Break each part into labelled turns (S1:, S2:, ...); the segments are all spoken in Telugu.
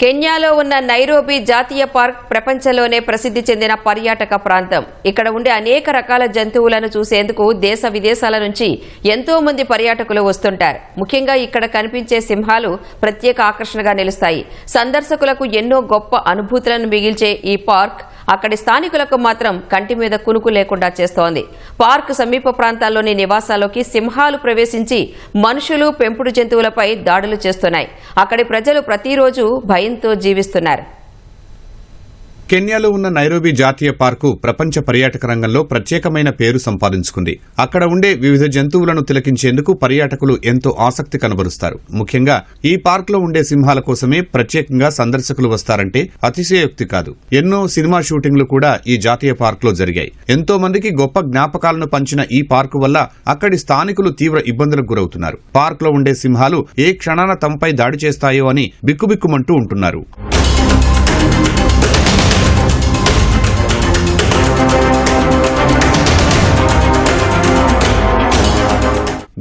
S1: కెన్యాలో ఉన్న నైరోబీ జాతీయ పార్క్ ప్రపంచంలోనే ప్రసిద్ధి చెందిన పర్యాటక ప్రాంతం. ఇక్కడ ఉండే అనేక రకాల జంతువులను చూసేందుకు దేశ విదేశాల నుంచి ఎంతో మంది పర్యాటకులు వస్తుంటారు. ముఖ్యంగా ఇక్కడ కనిపించే సింహాలు ప్రత్యేక ఆకర్షణగా నిలుస్తాయి. సందర్శకులకు ఎన్నో గొప్ప అనుభూతులను మిగిల్చే ఈ పార్క్ అక్కడి స్థానికులకు మాత్రం కంటి మీద కునుకు లేకుండా చేస్తోంది. పార్క్ సమీప ప్రాంతాల్లోని నివాసాల్లోకి సింహాలు ప్రవేశించి మనుషులు పెంపుడు జంతువులపై దాడులు చేస్తున్నాయి. అక్కడి ప్రజలు ప్రతిరోజు భయంతో జీవిస్తున్నారు.
S2: కెన్యాలో ఉన్న నైరోబీ జాతీయ పార్కు ప్రపంచ పర్యాటక రంగంలో ప్రత్యేకమైన పేరు సంపాదించుకుంది. అక్కడ ఉండే వివిధ జంతువులను తిలకించేందుకు పర్యాటకులు ఎంతో ఆసక్తి కనబరుస్తారు. ముఖ్యంగా ఈ పార్కులో ఉండే సింహాల కోసమే ప్రత్యేకంగా సందర్శకులు వస్తారంటే అతిశయోక్తి కాదు. ఎన్నో సినిమా షూటింగ్లు కూడా ఈ జాతీయ పార్కులో జరిగాయి. ఎంతో మందికి గొప్ప జ్ఞాపకాలను పంచిన ఈ పార్కు వల్ల అక్కడి స్థానికులు తీవ్ర ఇబ్బందులకు గురవుతున్నారు. పార్కులో ఉండే సింహాలు ఏ క్షణాన తమపై దాడి చేస్తాయో అని బిక్కుబిక్కుమంటూ ఉంటున్నారు.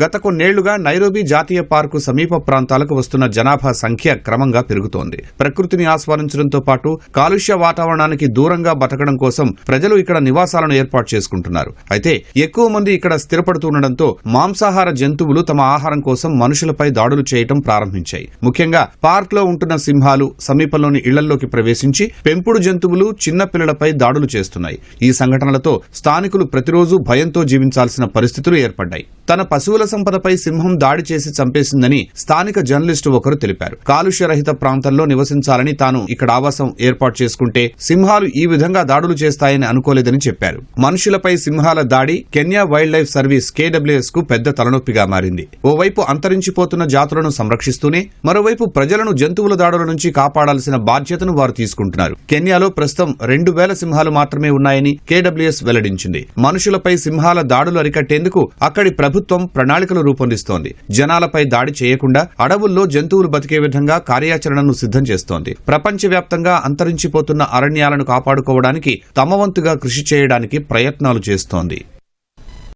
S2: గత కొన్నేళ్ళుగా నైరోబీ జాతీయ పార్కు సమీప ప్రాంతాలకు వస్తున్న జనాభా సంఖ్య క్రమంగా పెరుగుతోంది. ప్రకృతిని ఆస్వాదించడంతో పాటు కాలుష్య వాతావరణానికి దూరంగా బతకడం కోసం ప్రజలు ఇక్కడ నివాసాలను ఏర్పాటు చేసుకుంటున్నారు. అయితే ఎక్కువ మంది ఇక్కడ స్థిరపడుతుండటంతో మాంసాహార జంతువులు తమ ఆహారం కోసం మనుషులపై దాడులు చేయటం ప్రారంభించాయి. ముఖ్యంగా పార్క్లో ఉంటున్న సింహాలు సమీపంలోని ఇళ్ళలోకి ప్రవేశించి పెంపుడు జంతువులు చిన్న పిల్లలపై దాడులు చేస్తున్నాయి. ఈ సంఘటనలతో స్థానికులు ప్రతిరోజు భయంతో జీవించాల్సిన పరిస్థితులు ఏర్పడ్డాయి. తన పశువుల సంపదపై సింహం దాడి చేసి చంపేసిందని స్థానిక జర్నలిస్టు ఒకరు తెలిపారు. కాలుష్య రహిత ప్రాంతంలో నివసించాలని తాను ఇక్కడ ఆవాసం ఏర్పాటు చేసుకుంటే సింహాలు ఈ విధంగా దాడులు చేస్తాయని అనుకోలేదని చెప్పారు. మనుషులపై సింహాల దాడి కెన్యా వైల్డ్ లైఫ్ సర్వీస్ కేడబ్ల్యూఎస్కు పెద్ద తలనొప్పిగా మారింది. ఓవైపు అంతరించిపోతున్న జాతులను సంరక్షిస్తూనే మరోవైపు ప్రజలను జంతువుల దాడుల నుంచి కాపాడాల్సిన బాధ్యతను వారు తీసుకుంటున్నారు. కెన్యాలో ప్రస్తుతం రెండు వేల సింహాలు మాత్రమే ఉన్నాయని కేడబ్ల్యూఎస్ వెల్లడించింది. మనుషులపై సింహాల దాడులు అరికట్టేందుకు అక్కడి ప్రభుత్వం ప్రణాళికలు రూపొందిస్తోంది. జనాలపై దాడి చేయకుండా అడవుల్లో జంతువులు బతికే విధంగా కార్యాచరణను సిద్ధం చేస్తోంది. ప్రపంచవ్యాప్తంగా అంతరించిపోతున్న అరణ్యాలను కాపాడుకోవడానికి తమ వంతుగా కృషి చేయడానికి ప్రయత్నాలు చేస్తోంది.